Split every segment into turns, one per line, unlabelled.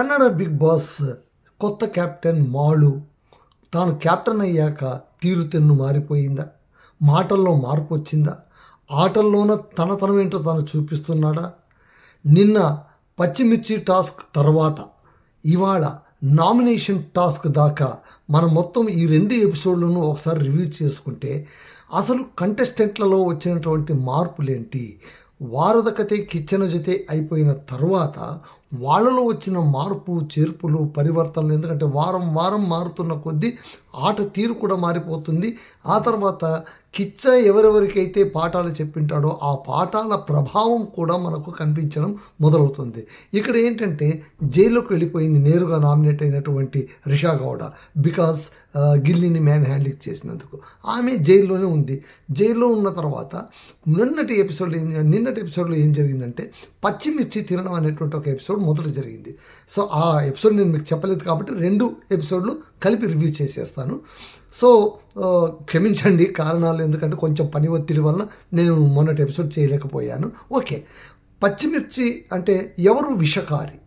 Kannada Bigg Boss కొత్త captain మాడు తాను కెప్టెన్ అయ్యాక తీరుతెన్ను మారిపోయిందా? మాటల్లో మార్పు వచ్చిందా? ఆటల్లోన తనతనం ఏంటో తాను చూపిస్తున్నాడా? నిన్న పచ్చిమిర్చి టాస్క్ తర్వాత ఇవాళ నామినేషన్ టాస్క్ దాకా మనం మొత్తం ఈ రెండు ఎపిసోడ్లను ఒకసారి రివ్యూ చేసుకుంటే అసలు కంటెస్టెంట్లలో వచ్చినటువంటి మార్పులేంటి? వారధకతే కిచ్చెన జతే అయిపోయిన తర్వాత వాళ్ళలో వచ్చిన మార్పు చేర్పులు పరివర్తనలు ఎందుకంటే వారం వారం మారుతున్న కొద్దీ ఆట తీరు కూడా మారిపోతుంది. ఆ తర్వాత కిచ్చ ఎవరెవరికైతే పాఠాలు చెప్పింటాడో ఆ పాఠాల ప్రభావం కూడా మనకు కనిపించడం మొదలవుతుంది. ఇక్కడ ఏంటంటే జైల్లోకి వెళ్ళిపోయింది నేరుగా నామినేట్ అయినటువంటి రిషా గౌడ బికాస్ గిల్లీని మ్యాన్ హ్యాండ్లింగ్ చేసినందుకు. ఆమె జైల్లోనే ఉంది. జైల్లో ఉన్న తర్వాత నిన్నటి ఎపిసోడ్ ఏం నిన్నటి ఎపిసోడ్లో ఏం జరిగిందంటే పచ్చిమిర్చి తినడం అనేటువంటి ఒక ఎపిసోడ్ మొదట జరిగింది. సో ఆ ఎపిసోడ్ నేను మీకు చెప్పలేదు కాబట్టి రెండు ఎపిసోడ్లు కలిపి రివ్యూ చేసేస్తాను. సో క్షమించండి కారణాలు ఎందుకంటే కొంచెం పని ఒత్తిడి వలన నేను మొన్నటి ఎపిసోడ్ చేయలేకపోయాను. ఓకే. పచ్చిమిర్చి అంటే ఎవరు విషకారి?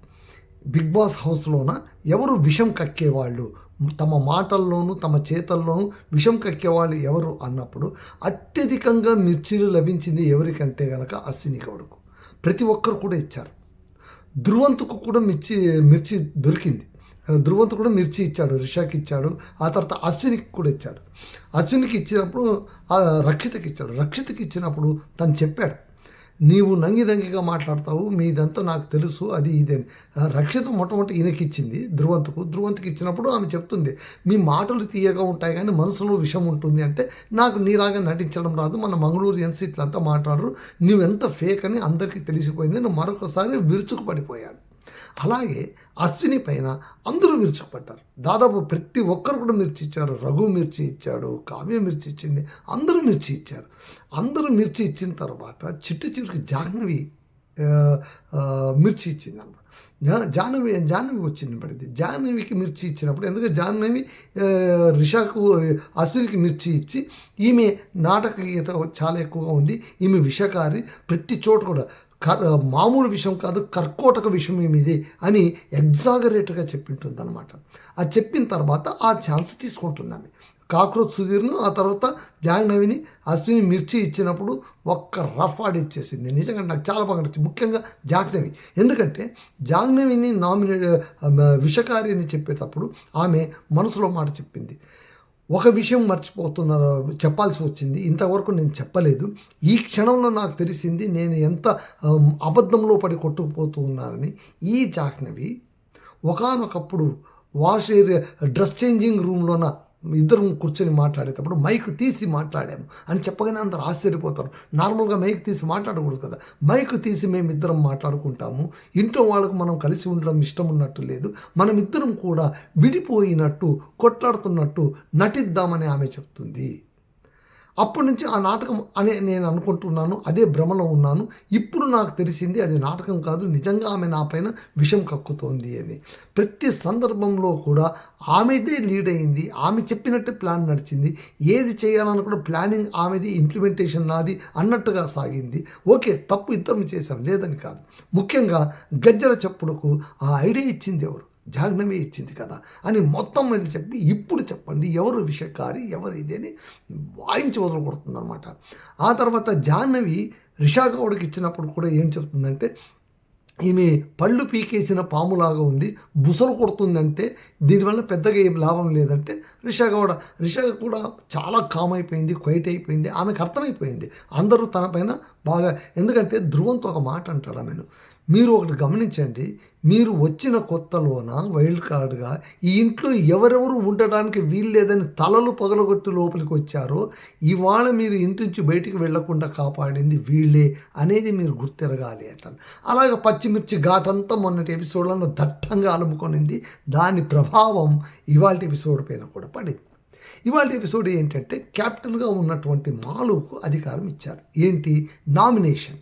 బిగ్ బాస్ హౌస్లోన ఎవరు విషం కక్కేవాళ్ళు? తమ మాటల్లోనూ తమ చేతల్లోనూ విషం కక్కేవాళ్ళు ఎవరు అన్నప్పుడు అత్యధికంగా మిర్చీలు లభించింది ఎవరికంటే కనుక అశ్విని గౌడకు. ప్రతి ఒక్కరు కూడా ఇచ్చారు. ధ్రువంతుకు కూడా మిర్చి మిర్చి దొరికింది. ధ్రువంతు కూడా మిర్చి ఇచ్చాడు రిషాకి ఇచ్చాడు ఆ తర్వాత అశ్వినికి కూడా ఇచ్చాడు. అశ్వినికి ఇచ్చినప్పుడు ఆ రక్షితకి ఇచ్చాడు. రక్షితకి ఇచ్చినప్పుడు తను చెప్పాడు నీవు నంగిదంగిగా మాట్లాడతావు మీదంతా నాకు తెలుసు అది ఇదని రక్షిత మొట్టమొదటి ఈయనకి ఇచ్చింది ధ్రువంతుకు. ధ్రువంతుకి ఇచ్చినప్పుడు ఆమె చెప్తుంది మీ మాటలు తీయగా ఉంటాయి కానీ మనసులో విషం ఉంటుంది అంటే నాకు నీలాగా నటించడం రాదు. మన మంగళూరియన్స్ ఇట్లంతా మాట్లాడరు. నువ్వెంత ఫేక్ అని అందరికీ తెలిసిపోయింది. నేను మరొకసారి విరుచుకు పడిపోయాడు అలాగే అశ్విని పైన అందరూ విరుచుకుపడ్డారు. దాదాపు ప్రతి ఒక్కరు కూడా మిర్చి ఇచ్చారు. రఘు మిర్చి ఇచ్చాడు కావ్య మిర్చి ఇచ్చింది అందరూ మిర్చి ఇచ్చారు. అందరూ మిర్చి ఇచ్చిన తర్వాత చిట్టు చివరికి జాహ్నవి మిర్చి ఇచ్చింది అనమాట. జాహ్నవి జాహ్నవి వచ్చింది పడింది. జాహ్నవికి మిర్చి ఇచ్చినప్పుడు ఎందుకంటే జాహ్నవి రిషాకు అశ్వినికి మిర్చి ఇచ్చి ఈమె నాటకీయత చాలా ఎక్కువగా ఉంది. ఈమె విషకారి ప్రతి చోట కూడా. కర్ మామూలు విషయం కాదు కర్కోటక విషయం ఏమిది అని ఎగ్జాగరేట్గా చెప్పింటుంది అనమాట అది చెప్పిన తర్వాత ఆ ఛాన్స్ తీసుకుంటుంది ఆమె కాక్రోచ్ సుధీర్ను ఆ తర్వాత జాహ్నవిని అశ్విని మిర్చి ఇచ్చినప్పుడు ఒక్క రఫ్ ఇచ్చేసింది. నిజంగా నాకు చాలా బాగా నచ్చింది. ముఖ్యంగా జాహ్నవి ఎందుకంటే జాహ్నవిని నామినేట్ విషకారి అని చెప్పేటప్పుడు ఆమె మనసులో మాట చెప్పింది. ఒక విషయం మర్చిపోతున్నారు చెప్పాల్సి వచ్చింది. ఇంతవరకు నేను చెప్పలేదు. ఈ క్షణంలో నాకు తెలిసింది నేను ఎంత అబద్ధంలో పడి కొట్టుకుపోతూ ఉన్నానని. ఈ చాక్నవి ఒకానొకప్పుడు వాష్ ఏరియా డ్రెస్ చేంజింగ్ రూమ్లోన ఇద్దరం కూర్చొని మాట్లాడేటప్పుడు మైక్ తీసి మాట్లాడాము అని చెప్పగానే అందరు ఆశ్చర్యపోతారు. నార్మల్గా మైక్ తీసి మాట్లాడకూడదు కదా. మైక్ తీసి మేము ఇద్దరం మాట్లాడుకుంటాము. ఇంట్లో వాళ్ళకు మనం కలిసి ఉండడం ఇష్టం ఉన్నట్టు లేదు. మనం ఇద్దరం కూడా విడిపోయినట్టు కొట్లాడుతున్నట్టు నటిద్దామని ఆమె చెప్తుంది. అప్పటి నుంచి ఆ నాటకం అనే నేను అనుకుంటున్నాను అదే భ్రమలో ఉన్నాను. ఇప్పుడు నాకు తెలిసింది అది నాటకం కాదు నిజంగా ఆమె నా పైన విషం కక్కుతోంది అని. ప్రతి సందర్భంలో కూడా ఆమెదే లీడ్ అయింది ఆమె చెప్పినట్టు ప్లాన్ నడిచింది ఏది చేయాలని కూడా ప్లానింగ్ ఆమెది ఇంప్లిమెంటేషన్ నాది అన్నట్టుగా సాగింది. ఓకే తప్పు ఇద్దరం చేశాం లేదని కాదు. ముఖ్యంగా గజ్జల చెప్పుడుకు ఆ ఐడియా ఇచ్చింది ఎవరు? జాగ్నమే ఇచ్చింది కదా అని మొత్తం మీద చెప్పి ఇప్పుడు చెప్పండి ఎవరు విషకారి ఎవరు ఇది అని వాయించి వదలగొడుతుంది ఆ తర్వాత జాహ్నవి రిషాగౌడ్కి ఇచ్చినప్పుడు కూడా ఏం చెప్తుందంటే ఈమె పళ్ళు పీకేసిన పాములాగా ఉంది బుసలు కొడుతుంది అంతే దీనివల్ల పెద్దగా ఏం లాభం లేదంటే రిషా గౌడ రిషా కూడా చాలా కామ్ అయిపోయింది క్వైట్ అయిపోయింది ఆమెకు అర్థమైపోయింది. అందరూ తన పైన బాగా ఎందుకంటే ధ్రువంతో ఒక మాట అంటాడు ఆమెను. మీరు ఒకటి గమనించండి మీరు వచ్చిన కొత్తలోన వైల్డ్ కార్డ్గా ఈ ఇంట్లో ఎవరెవరు ఉండడానికి వీల్లేదని తలలు పగలగొట్టి లోపలికి వచ్చారో ఇవాళ మీరు ఇంటి నుంచి బయటికి వెళ్ళకుండా కాపాడింది వీళ్ళే అనేది మీరు గుర్తిరగాలి అంటాను అలాగే పచ్చిమిర్చి ఘాటంతా మొన్నటి ఎపిసోడ్లను దట్టంగా అలుముకొనింది. దాని ప్రభావం ఇవాళ ఎపిసోడ్ పైన కూడా పడింది. ఇవాళ ఎపిసోడ్ ఏంటంటే కెప్టెన్గా ఉన్నటువంటి మాలుకు అధికారం ఇచ్చారు. ఏంటి? నామినేషన్.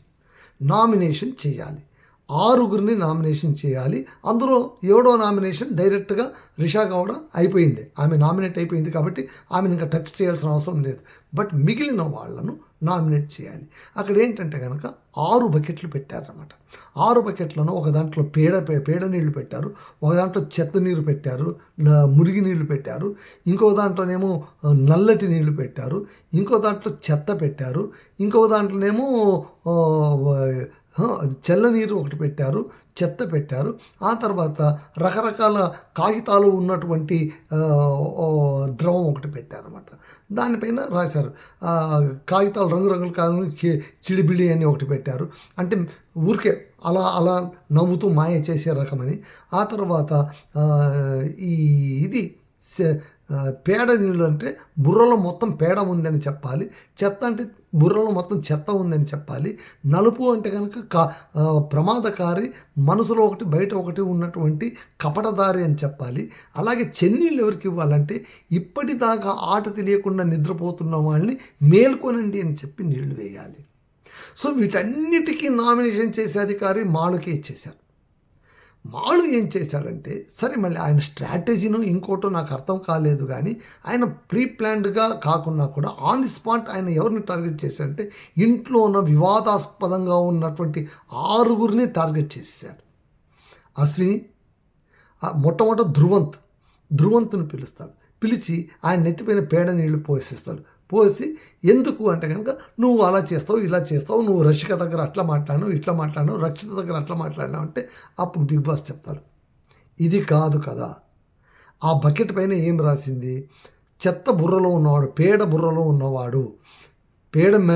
నామినేషన్ చేయాలి. ఆరుగురిని నామినేషన్ చేయాలి. అందులో ఏడో నామినేషన్ డైరెక్ట్గా రిషా గౌడ అయిపోయింది. ఆమె నామినేట్ అయిపోయింది కాబట్టి ఆమెను ఇంకా టచ్ చేయాల్సిన అవసరం లేదు. బట్ మిగిలిన వాళ్ళను నామినేట్ చేయాలి. అక్కడ ఏంటంటే కనుక ఆరు బకెట్లు పెట్టారన్నమాట. ఆరు బకెట్లను ఒక దాంట్లో పేడ పేడ నీళ్ళు పెట్టారు. ఒక దాంట్లో చెత్త నీరు పెట్టారు. మురిగి నీళ్ళు పెట్టారు. ఇంకో దాంట్లోనేమో నల్లటి నీళ్ళు పెట్టారు. ఇంకో దాంట్లో చెత్త పెట్టారు. ఇంకో దాంట్లోనేమో చల్లనీరు ఒకటి పెట్టారు చెత్త పెట్టారు. ఆ తర్వాత రకరకాల కాగితాలు ఉన్నటువంటి ద్రవం ఒకటి పెట్టారన్నమాట. దానిపైన రాశారు. కాగితాలు రంగురంగుల కాగితాలు చి- చిడిబిడి అని ఒకటి పెట్టారు. అంటే ఊరికే అలా అలా నవ్వుతూ మాయ చేసే రకమని. ఆ తర్వాత ఈ ఇది పేడ నీళ్ళు అంటే బుర్రలో మొత్తం పేడ ఉందని చెప్పాలి. చెత్త అంటే బుర్రలో మొత్తం చెత్త ఉందని చెప్పాలి. నలుపు అంటే కనుక కా ప్రమాదకారి మనసులో ఒకటి బయట ఒకటి ఉన్నటువంటి కపటదారి అని చెప్పాలి. అలాగే చెన్నీళ్ళు ఎవరికి ఇవ్వాలంటే ఇప్పటిదాకా ఆట తెలియకుండా నిద్రపోతున్న వాళ్ళని మేల్కొనండి అని చెప్పి నీళ్ళు వేయాలి. సో వీటన్నిటికీ నామినేషన్ చేసే అధికారి మాళుకే ఇచ్చేశారు. మాలు ఏం చేశాడంటే సరే మళ్ళీ ఆయన స్ట్రాటజీనో ఇంకోటో నాకు అర్థం కాలేదు కానీ ఆయన ప్రీ ప్లాన్డ్గా కాకుండా కూడా ఆన్ ది స్పాట్ ఆయన ఎవరిని టార్గెట్ చేశాడంటే ఇంట్లో ఉన్న వివాదాస్పదంగా ఉన్నటువంటి ఆరుగురిని టార్గెట్ చేశాడు. అశ్విని మొట్టమొదటి మొట్టమొదట ధ్రువంత్. ధ్రువంత్ను పిలుస్తాడు. పిలిచి ఆయన నెత్తిపైన పేడ నీళ్ళు పోసేస్తాడు. పోసి ఎందుకు అంటే కనుక నువ్వు అలా చేస్తావు ఇలా చేస్తావు నువ్వు రషిక దగ్గర అట్లా మాట్లాడినావు ఇట్లా మాట్లాడినావు రక్షిత దగ్గర అట్లా మాట్లాడినావు అంటే అప్పుడు బిగ్ బాస్ చెప్తాడు. ఇది కాదు కదా. ఆ బకెట్ పైన ఏం రాసింది? చెత్త బుర్రలో ఉన్నవాడు పేడ బుర్రలో ఉన్నవాడు. పేడ మె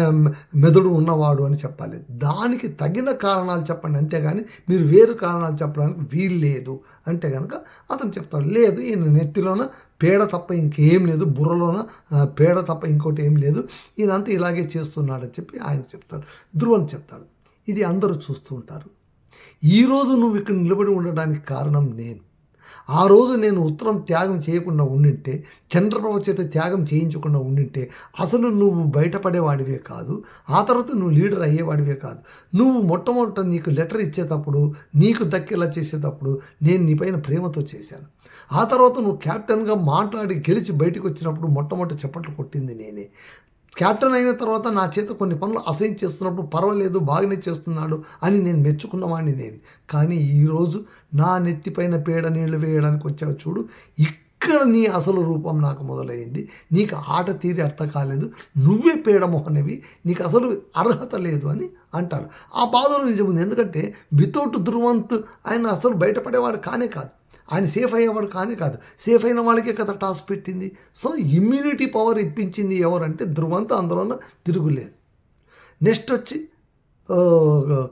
మెదడు ఉన్నవాడు అని చెప్పాలి. దానికి తగిన కారణాలు చెప్పండి అంతేగాని మీరు వేరు కారణాలు చెప్పడానికి వీలు లేదు అంటే కనుక అతను చెప్తాడు లేదు ఈయన నెత్తిలోన పేడ తప్ప ఇంకేం లేదు బుర్రలోన పేడ తప్ప ఇంకోటి ఏం లేదు ఈయనంతా ఇలాగే చేస్తున్నాడని చెప్పి ఆయన చెప్తాడు ధ్రువం చెప్తాడు. ఇది అందరూ చూస్తూ ఉంటారు. ఈరోజు నువ్వు ఇక్కడ నిలబడి ఉండడానికి కారణం నేను. ఆ రోజు నేను ఉత్తరం త్యాగం చేయకుండా ఉండింటే చంద్రబాబు చేత త్యాగం చేయించకుండా ఉండింటే అసలు నువ్వు బయటపడేవాడివే కాదు ఆ తర్వాత నువ్వు లీడర్ అయ్యేవాడివే కాదు. నువ్వు మొట్టమొదట నీకు లెటర్ ఇచ్చేటప్పుడు నీకు దక్కేలా చేసేటప్పుడు నేను నీ పైన ప్రేమతో చేశాను. ఆ తర్వాత నువ్వు క్యాప్టెన్గా మాట్లాడి గెలిచి బయటకు వచ్చినప్పుడు మొట్టమొదటి చప్పట్లు కొట్టింది నేనే. క్యాప్టెన్ అయిన తర్వాత నా చేత కొన్ని పనులు అసైన్ చేస్తున్నప్పుడు పర్వాలేదు బాగానే చేస్తున్నాడు అని నేను మెచ్చుకున్నవాడిని నేను. కానీ ఈరోజు నా నెత్తిపైన పేడ నీళ్ళు వేయడానికి వచ్చావు చూడు ఇక్కడ నీ అసలు రూపం నాకు మొదలైంది. నీకు ఆట తీరి అర్థం కాలేదు నువ్వే పేడ మొహనవి నీకు అసలు అర్హత లేదు అని అంటాడు. ఆ బాధలో నిజం ఉంది. ఎందుకంటే వితౌట్ ధృవంత్ ఆయన అసలు బయటపడేవాడు కానే కాదు. ఆయన సేఫ్ అయ్యేవాడు కానీ కాదు. సేఫ్ అయిన వాళ్ళకే కదా టాస్క్ పెట్టింది. సో ఇమ్యూనిటీ పవర్ ఇప్పించింది ఎవరంటే ధ్రువంత అందులో తిరుగులేదు. నెక్స్ట్ వచ్చి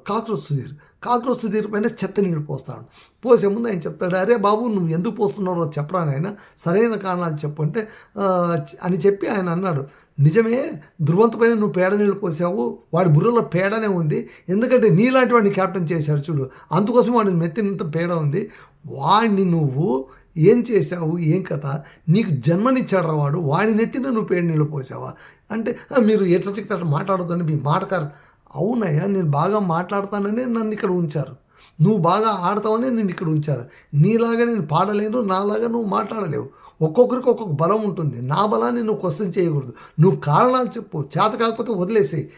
కాక్రోచ్ సుధీర్. కాక్రోచ్ సుధీర్ పైన చెత్త నీళ్ళు పోస్తాడు. పోసే ముందు ఆయన చెప్తాడు అరే బాబు నువ్వు ఎందుకు పోస్తున్నారో చెప్పడానికి ఆయన సరైన కారణాలు చెప్పు. అంటే అని చెప్పి ఆయన అన్నాడు నిజమే ధ్రువంత పైన నువ్వు పేడ నీళ్ళు పోసావు. వాడి బుర్రలో పేడనే ఉంది. ఎందుకంటే నీలాంటి వాడిని క్యాప్టెన్ చేశారు చూడు. అందుకోసం వాడిని మెత్తినంత పేడ ఉంది. వాడిని నువ్వు ఏం చేశావు ఏం కథ? నీకు జన్మనిచ్చాడు వాడు వాడి నెత్తిన నువ్వు పేడి నీళ్ళు పోసావా? అంటే మీరు ఎట్లా చెప్తే అట్లా మాట్లాడొద్దని మీ మాటకారు అవునయ్యా నేను బాగా మాట్లాడతాననే నన్ను ఇక్కడ ఉంచారు. నువ్వు బాగా ఆడతావనే నేను ఇక్కడ ఉంచారు. నీలాగా నేను పాడలేను నాలాగా నువ్వు మాట్లాడలేవు. ఒక్కొక్కరికి ఒక్కొక్క బలం ఉంటుంది. నా బలాన్ని నువ్వు క్వశ్చన్ చేయకూడదు. నువ్వు కారణాలు చెప్పు. చేత కాకపోతే వదిలేసేయి.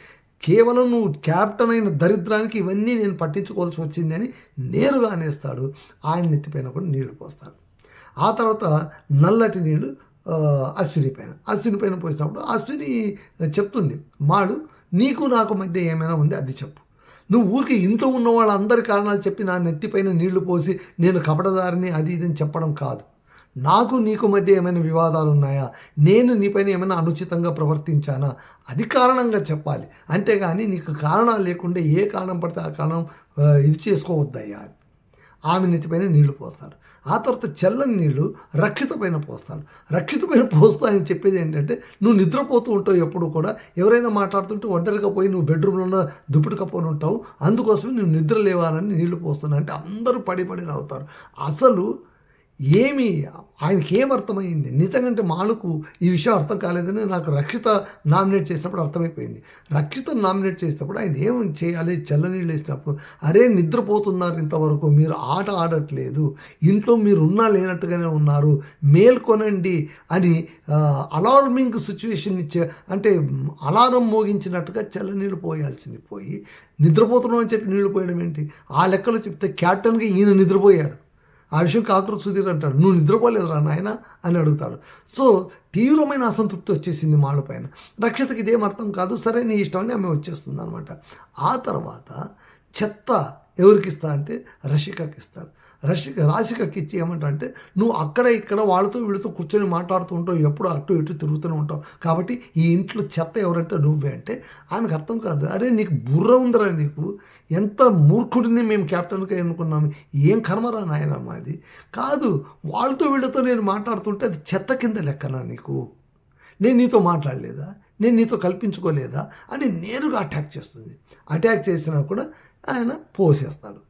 కేవలం నువ్వు క్యాప్టెన్ అయిన దరిద్రానికి ఇవన్నీ నేను పట్టించుకోవాల్సి వచ్చింది అని నేరుగా అనేస్తాడు. ఆయన నెత్తిపైన కూడా నీళ్ళు పోస్తాడు. ఆ తర్వాత నల్లటి నీళ్ళు అశ్విని పైన. అశ్విని పైన పోసినప్పుడు అశ్విని చెప్తుంది మాడు నీకు నాకు మధ్య ఏమైనా ఉంది అది చెప్పు. నువ్వు ఊరికి ఇంట్లో ఉన్న వాళ్ళందరి కారణాలు చెప్పి నా నెత్తిపైన నీళ్ళు పోసి నేను కపటదారిని అది ఇది అని చెప్పడం కాదు. నాకు నీకు మధ్య ఏమైనా వివాదాలు ఉన్నాయా నేను నీపైన ఏమైనా అనుచితంగా ప్రవర్తించానా? అది కారణంగా చెప్పాలి. అంతేగాని నీకు కారణాలు లేకుండా ఏ కారణం పడితే ఆ కారణం ఇది చేసుకోవద్దయ్యా. ఆమె నెత్తిపైన నీళ్ళు పోస్తాడు. ఆ తర్వాత చల్లని నీళ్ళు రక్షిత పైన పోస్తాడు. రక్షిత పైన పోస్తూ చెప్పేది ఏంటంటే నువ్వు నిద్రపోతూ ఉంటావు ఎప్పుడు కూడా. ఎవరైనా మాట్లాడుతుంటే ఒంటరిగా పోయి నువ్వు బెడ్రూమ్లో దుప్పటి కప్పుకొని ఉంటావు. అందుకోసమే నువ్వు నిద్ర లేవాలని నీళ్ళు పోస్తున్నా అంటే అందరూ పడి పడి నవ్వుతారు. అసలు ఏమి ఆయనకి ఏం అర్థమైంది? నిజంగా మాలకు ఈ విషయం అర్థం కాలేదని నాకు రక్షిత నామినేట్ చేసినప్పుడు అర్థమైపోయింది. రక్షిత నామినేట్ చేసినప్పుడు ఆయన ఏం చేయాలి? చల్లనీళ్ళు వేసినప్పుడు అరే నిద్రపోతున్నారు ఇంతవరకు మీరు ఆట ఆడట్లేదు ఇంట్లో మీరు ఉన్నా లేనట్టుగానే ఉన్నారు మేల్కొనండి అని అలార్మింగ్ సిచ్యువేషన్ ఇచ్చే అంటే అలారం మోగించినట్టుగా చల్లనీళ్ళు పోయాల్సింది. పోయి నిద్రపోతున్నాం అని చెప్పి నీళ్ళు పోయడం ఏంటి? ఆ లెక్కలో చెప్తే క్యాప్టెన్గా ఈయన నిద్రపోయాడు. ఆ విషయం కాకరు సుధీర్ అంటాడు. నువ్వు నిద్రపోలేదురా నాయన అని అడుగుతాడు. సో తీవ్రమైన అసంతృప్తి వచ్చేసింది మాళ్ళ పైన. రక్షతకి ఇదేం అర్థం కాదు. సరే నీ ఇష్టం అని ఆమె వచ్చేస్తుంది అనమాట ఆ తర్వాత చెత్త ఎవరికి ఇస్తా అంటే రషికకి ఇస్తాడు రషిక రాశికకి ఇచ్చి ఏమంటా అంటే నువ్వు అక్కడ ఇక్కడ వాళ్ళతో వీళ్ళతో కూర్చొని మాట్లాడుతూ ఉంటావు ఎప్పుడు అటు ఇటు తిరుగుతూనే ఉంటావు. కాబట్టి ఈ ఇంట్లో చెత్త ఎవరంటే నువ్వే. అంటే ఆమెకు అర్థం కాదు అరే నీకు బుర్ర ఉందిరా నీకు. ఎంత మూర్ఖుడిని మేము క్యాప్టెన్గా ఎన్నుకున్నాము. ఏం కర్మరా నాయన మాది? కాదు వాళ్ళతో వీళ్ళతో నేను మాట్లాడుతుంటే అది చెత్త కింద లెక్కనా నీకు? నేను నీతో మాట్లాడలేదా? నేను నీతో కల్పించుకోలేదా? అని నేరుగా అటాక్ చేస్తుంది. అటాక్ చేసినా కూడా ఆయన పోసేస్తాడు.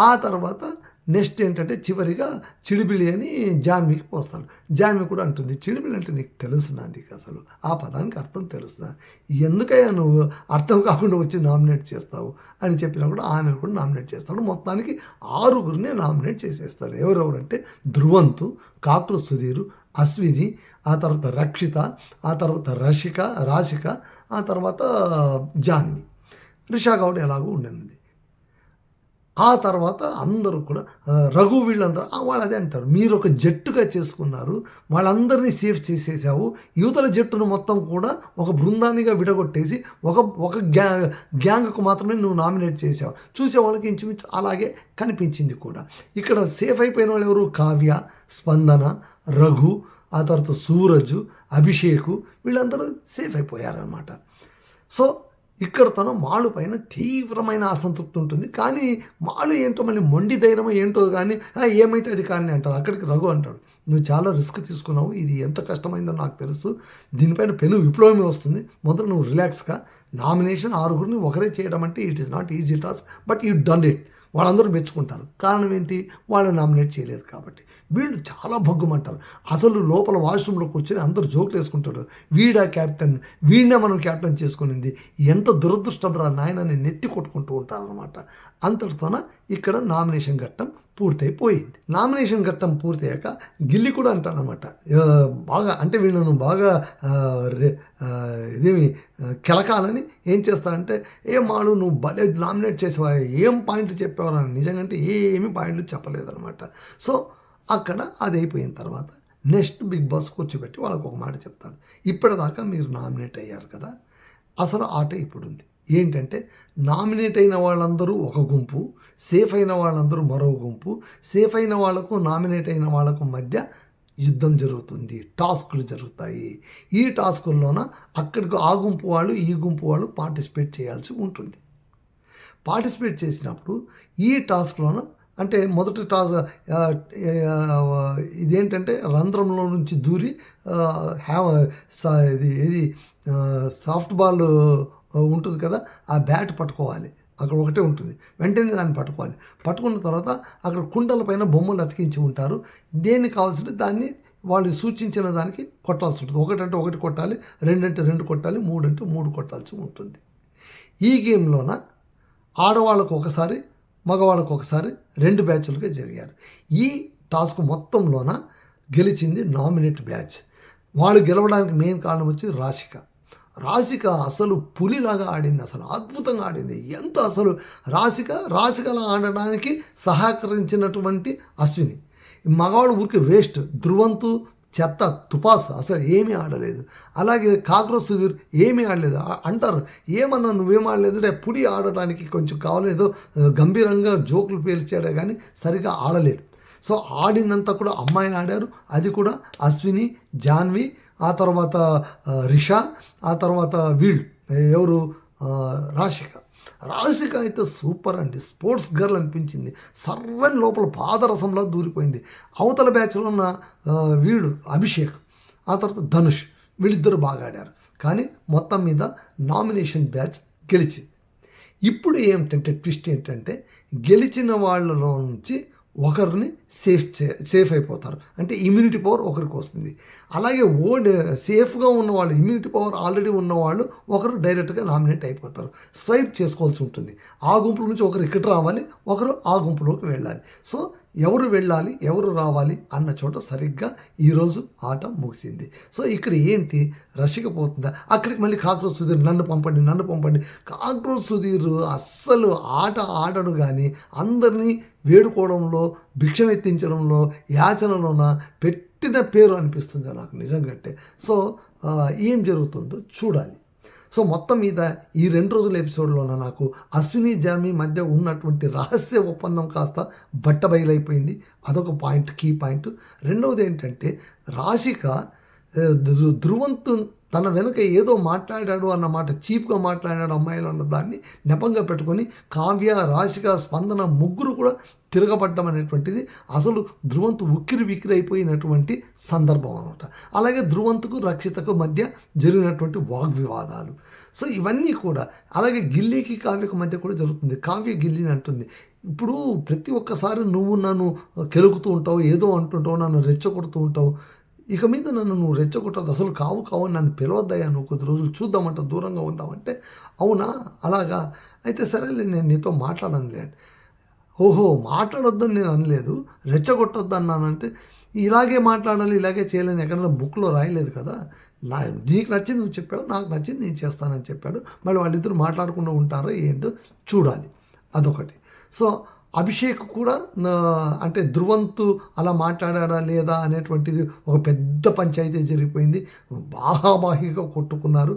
ఆ తర్వాత నెక్స్ట్ ఏంటంటే చివరిగా చిడిబిలి అని జాన్వికి పోస్తాడు. జాన్వి కూడా అంటుంది చిడిబిలి అంటే నీకు తెలుసునా నీకు అసలు. ఆ పదానికి అర్థం తెలుసునా? ఎందుకయ్యా నువ్వు అర్థం కాకుండా వచ్చి నామినేట్ చేస్తావు? అని చెప్పినా కూడా ఆమెను కూడా నామినేట్ చేస్తాడు. మొత్తానికి ఆరుగురిని నామినేట్ చేసేస్తాడు. ఎవరెవరంటే ధ్రువంతు కాక్రు సుధీరు అశ్విని ఆ తర్వాత రక్షిత ఆ తర్వాత రషిక రాశిక ఆ తర్వాత జాన్వి. రిషా గౌడ్ ఎలాగో ఉండింది ఆ తర్వాత అందరూ కూడా రఘు వీళ్ళందరూ వాళ్ళు అదే అంటారు. మీరు ఒక జట్టుగా చేసుకున్నారు వాళ్ళందరినీ సేఫ్ చేసేసావు యువతల జట్టును మొత్తం కూడా ఒక బృందానిగా విడగొట్టేసి ఒక ఒక గ్యా గ్యాంగ్కు మాత్రమే నువ్వు నామినేట్ చేసావు చూసే వాళ్ళకి ఇంచుమించు అలాగే కనిపించింది కూడా. ఇక్కడ సేఫ్ అయిపోయిన వాళ్ళు ఎవరు? కావ్య స్పందన రఘు ఆ తర్వాత సూరజ్ అభిషేకు వీళ్ళందరూ సేఫ్ అయిపోయారనమాట సో ఇక్కడ తను మాడు పైన తీవ్రమైన అసంతృప్తి ఉంటుంది. కానీ మాడు ఏంటో మళ్ళీ మొండి ధైర్యం ఏంటో కానీ ఏమైతే అది కానీ అంటారు అక్కడికి రఘు అంటాడు. నువ్వు చాలా రిస్క్ తీసుకున్నావు. ఇది ఎంత కష్టమైందో నాకు తెలుసు. దీనిపైన పెను విప్లవమే వస్తుంది. మొదలు నువ్వు రిలాక్స్గా. నామినేషన్ ఆరుగురిని ఒకరే చేయడం అంటే it is not easy task but you done it. వాళ్ళందరూ మెచ్చుకుంటారు. కారణం ఏంటి? వాళ్ళు నామినేట్ చేయలేదు కాబట్టి. వీళ్ళు చాలా భగ్గుమంటారు. అసలు లోపల వాష్రూమ్లో కూర్చొని అందరూ జోకులు వేసుకుంటాడు వీడా క్యాప్టెన్? వీడినే మనం క్యాప్టెన్ చేసుకునింది. ఎంత దురదృష్టం రా నాయనని నెత్తి కొట్టుకుంటూ ఉంటారనమాట అంతటితోన ఇక్కడ నామినేషన్ ఘట్టం పూర్తయిపోయింది. నామినేషన్ ఘట్టం పూర్తయ్యాక గిల్లి కూడా అంటాడనమాట బాగా అంటే వీళ్ళను బాగా రే- ఇదేమి కెలకాలని ఏం చేస్తారంటే ఏ మాడు నువ్వు భలే నామినేట్ చేసేవా ఏం పాయింట్ చెప్పేవారు నిజంగా అంటే ఏమి పాయింట్లు చెప్పలేదన్నమాట. సో అక్కడ అది అయిపోయిన తర్వాత నెక్స్ట్ బిగ్ బాస్ కూర్చోబెట్టి వాళ్ళకు ఒక మాట చెప్తాడు ఇప్పటిదాకా మీరు నామినేట్ అయ్యారు కదా అసలు ఆట ఇప్పుడు ఉంది ఏంటంటే నామినేట్ అయిన వాళ్ళందరూ ఒక గుంపు సేఫ్ అయిన వాళ్ళందరూ మరో గుంపు సేఫ్ అయిన వాళ్ళకు నామినేట్ అయిన వాళ్ళకు మధ్య యుద్ధం జరుగుతుంది టాస్కులు జరుగుతాయి. ఈ టాస్కుల్లోన అక్కడికి ఆ గుంపు వాళ్ళు ఈ గుంపు వాళ్ళు పార్టిసిపేట్ చేయాల్సి ఉంటుంది. పార్టిసిపేట్ చేసినప్పుడు ఈ టాస్క్లోన అంటే మొదటి టాస్ ఇదేంటంటే రంధ్రంలో నుంచి దూరి ఆ, హ్యా ఇది ఏది సాఫ్ట్ బాల్ ఉంటుంది కదా ఆ బ్యాట్ పట్టుకోవాలి. అక్కడ ఒకటే ఉంటుంది. వెంటనే దాన్ని పట్టుకోవాలి. పట్టుకున్న తర్వాత అక్కడ కుండల పైన బొమ్మలు అతికించి ఉంటారు. దేనికి కావాల్సింటే దాన్ని వాళ్ళు సూచించిన దానికి కొట్టాల్సి ఉంటుంది. ఒకటంటే ఒకటి కొట్టాలి రెండంటే రెండు కొట్టాలి మూడంటే మూడు కొట్టాల్సి ఉంటుంది. ఈ గేమ్లోన ఆడవాళ్ళకు ఒకసారి మగవాళ్ళకు ఒకసారి రెండు బ్యాచ్లుగా జరిగారు. ఈ టాస్క్ మొత్తంలోన గెలిచింది నామినేట్ బ్యాచ్. వాళ్ళు గెలవడానికి మెయిన్ కారణం వచ్చి రాశిక. రాశిక అసలు పులిలాగా ఆడింది అసలు అద్భుతంగా ఆడింది. ఎంత అసలు రాశిక రాశికలా ఆడడానికి సహకరించినటువంటి అశ్విని. మగవాడు ఊరికి వేస్ట్ ధ్రువంతు చెత్త తుపాస్ అసలు ఏమీ ఆడలేదు. అలాగే కాక్రోచ్ సుధీర్ ఏమీ ఆడలేదు. అంటారు ఏమన్నా నువ్వేం ఆడలేదు? అంటే పులి ఆడటానికి కొంచెం కావలేదో గంభీరంగా జోకులు పేల్చాడే కానీ సరిగా ఆడలేడు సో ఆడిందంతా కూడా అమ్మాయిని ఆడారు. అది కూడా అశ్విని జాన్వి ఆ తర్వాత రిషా ఆ తర్వాత వీళ్ళు ఎవరు? రాశిక. రాశిక అయితే సూపర్ అండి. స్పోర్ట్స్ గర్ల్ అనిపించింది. సర్వని లోపల పాదరసంలో దూరిపోయింది. అవతల బ్యాచ్లో ఉన్న వీడు అభిషేక్ ఆ తర్వాత ధనుష్ వీళ్ళిద్దరు బాగా ఆడారు. కానీ మొత్తం మీద నామినేషన్ బ్యాచ్ గెలిచింది. ఇప్పుడు ఏమిటంటే ట్విస్ట్ ఏంటంటే గెలిచిన వాళ్ళలో నుంచి ఒకరిని సేఫ్ చే సేఫ్ అయిపోతారు. అంటే ఇమ్యూనిటీ పవర్ ఒకరికి వస్తుంది. అలాగే ఓల్డ్ సేఫ్గా ఉన్న వాళ్ళు ఇమ్యూనిటీ పవర్ ఆల్రెడీ ఉన్నవాళ్ళు ఒకరు డైరెక్ట్గా నామినేట్ అయిపోతారు. స్వైప్ చేసుకోవాల్సి ఉంటుంది. ఆ గుంపుల నుంచి ఒకరు ఇక్కడ రావాలి ఒకరు ఆ గుంపులోకి వెళ్ళాలి. సో ఎవరు వెళ్ళాలి ఎవరు రావాలి అన్న చోట సరిగ్గా ఈరోజు ఆట ముగిసింది. సో ఇక్కడ ఏంటి? రష్గా పోతుందా? అక్కడికి మళ్ళీ కాక్రోజ్ సుధీర్ నన్ను పంపండి నన్ను పంపండి. కాక్రోజ్ సుధీర్ అస్సలు ఆట ఆడడు కానీ అందరినీ వేడుకోవడంలో భిక్షం ఎత్తించడంలో యాచనలోన పెట్టిన పేరు అనిపిస్తుంది నాకు నిజంగా సో ఏం జరుగుతుందో చూడాలి. సో మొత్తం మీద ఈ రెండు రోజుల ఎపిసోడ్లోన నాకు అశ్విని జామి మధ్య ఉన్నటువంటి రహస్య ఒప్పందం కాస్త బట్టబయలైపోయింది. అదొక పాయింట్ కీ పాయింట్. రెండవది ఏంటంటే రాశిక ధ్రువంతు ధృవంతు తన వెనుక ఏదో మాట్లాడాడు అన్నమాట చీప్గా మాట్లాడాడు అమ్మాయిలు అన్న దాన్ని నెపంగా పెట్టుకొని కావ్య రాశిక స్పందన ముగ్గురు కూడా తిరగబడ్డం అనేటువంటిది అసలు ధృవంతు ఉక్కిరి బిక్కిరి అయిపోయినటువంటి సందర్భం అనమాట అలాగే ధృవంతుకు రక్షితకు మధ్య జరిగినటువంటి వాగ్వివాదాలు. సో ఇవన్నీ కూడా అలాగే గిల్లీకి కావ్యకు మధ్య కూడా జరుగుతుంది. కావ్య గిల్లిని అంటుంది. ఇప్పుడు ప్రతి ఒక్కసారి నువ్వు నన్ను కెలుకుతూ ఉంటావు ఏదో అంటుంటావు నన్ను రెచ్చగొడుతూ ఉంటావు. ఇక మీద నన్ను నువ్వు రెచ్చగొట్టదు అసలు కావు కావు నన్ను పిలవద్దయ్యా. నువ్వు కొద్ది రోజులు చూద్దామంట దూరంగా ఉందామంటే. అవునా? అలాగా? అయితే సరేలే నేను నీతో మాట్లాడనులే. ఓహో మాట్లాడొద్దని నేను అనలేదు రెచ్చగొట్టొద్దు అన్నానంటే ఇలాగే మాట్లాడాలి ఇలాగే చేయాలని ఎక్కడైనా బుక్లో రాయలేదు కదా నా నీకు నచ్చింది నువ్వు చెప్పావు నాకు నచ్చింది నేను చేస్తానని చెప్పాడు మళ్ళీ వాళ్ళిద్దరు మాట్లాడకుండా ఉంటారో ఏంటో చూడాలి అదొకటి. సో అభిషేక్ కూడా అంటే ధ్రువంతు అలా మాట్లాడాడా లేదా అనేటువంటిది ఒక పెద్ద పంచాయతీ జరిగిపోయింది. బాహాబాహిగా కొట్టుకున్నారు.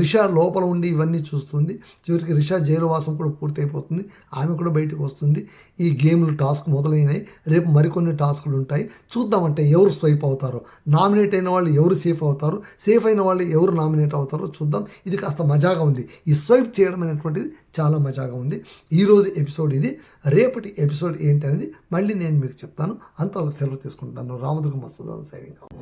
రిషా లోపల ఉండి ఇవన్నీ చూస్తుంది. చివరికి రిషా జైలువాసం కూడా పూర్తయిపోతుంది. ఆమె కూడా బయటకు వస్తుంది. ఈ గేమ్లు టాస్క్ మొదలైనాయి. రేపు మరికొన్ని టాస్కులు ఉంటాయి. చూద్దామంటే ఎవరు స్వైప్ అవుతారో. నామినేట్ అయిన వాళ్ళు ఎవరు సేఫ్ అవుతారు? సేఫ్ అయిన వాళ్ళు ఎవరు నామినేట్ అవుతారో చూద్దాం. ఇది కాస్త మజాగా ఉంది. ఈ స్వైప్ చేయడం అనేటువంటిది చాలా మజాగా ఉంది. ఈరోజు ఎపిసోడ్ ఇది. రేపటి ఎపిసోడ్ ఏంటి అనేది మళ్ళీ నేను మీకు చెప్తాను. అంతవరకు సెలవు తీసుకుంటాను. రామదుర్గం మస్తు సైనింగ్